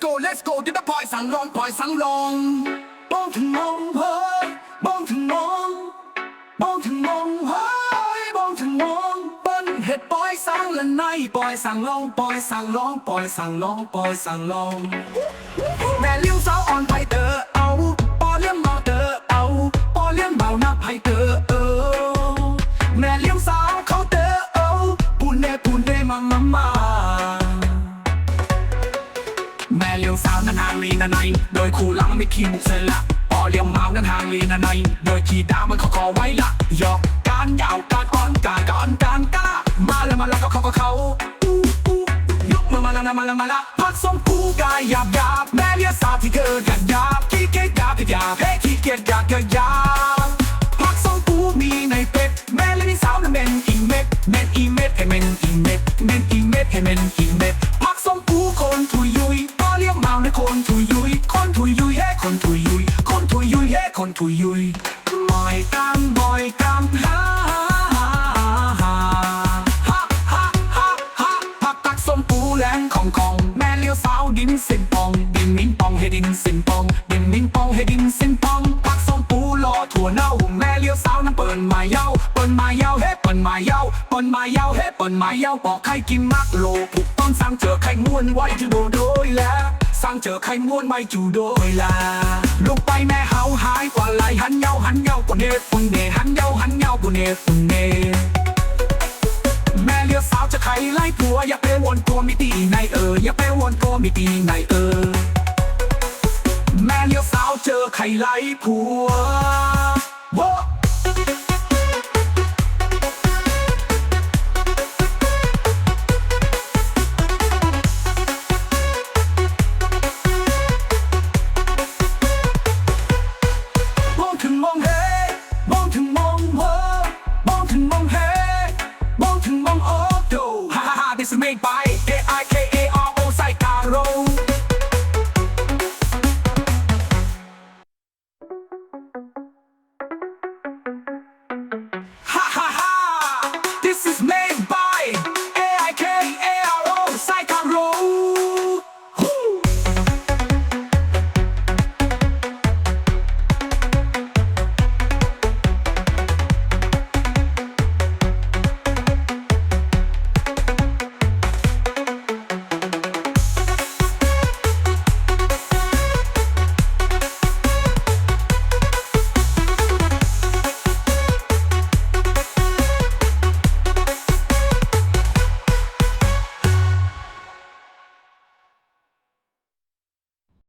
go let's go ดิบปล่อยสั่งลองปล่อยสั่งลองมองถึงมองเฮ้ยมองถึงมองมองถึงมองเฮ้ยมองถึงมองเปิ้นเห็ดปล่อยสั่งละในปล่อยสั่งลองปล่อยสั่งลองปล่อยสั่งลองปล่อยสั่งลอง ลี้ยวสาวนันหางลีนันไนโดยคู่หลังไม่คีมเซละปอเลี้ยงเมานันหางลีนันไนโดยขี่ดาวมันขอขอไว้ละหยอกการยาวการอ่อนการก่อนการกล้ามาแล้วมาแล้วก็เขาก็เขาอู้อู้ยกมามาละมาละมาละพักส่งกูกายหยาบหยาบแม่เลี้ยสาวที่เกิดหยาบหยาบขี้เกียจหยาบหยาบเฮ้ขี้เกียจหยาบหยาบ นถุยุยมอยตามมอยตามฮ่าฮ่าฮ่าฮ่าฮ่าฮ่าผักตักส้มปูแหลงของของ แม่เลี้ยวสาวดินสินปองดินนิ่งปองเฮดินสินปองดินนิ่งปองเฮดินสินปองผักส้มปูลอถั่วเน่าแม่เลี้ยวสาวนั้นเปิดมาเย้าเปิดมาเย้าเฮ้เปิดมาเย้าเปิดมาเย้าเฮ้เปิดมาเย้าบอกใครกินมักโลผูกต้นสร้างเจอไข่ง่วนไว้ที่ดดโดยแล้ว เจอไข่ม้วนไม่จูโดยลาลูกไปแม่เฮาหายกว่าไหลหันเย้าหันเย้ากว่าเนฟุนเนหันเย้าหันเย้ากว่าเนฟุนเนแม่เลี้ยสาวจะไขไล่ผัวอย่าไปวนกลัวมีตีในเอออย่าไปวนกลัวมีตีในเออ แม่เลี้ยวสาวเจอไข่ไล่ผัวโว้ this is made by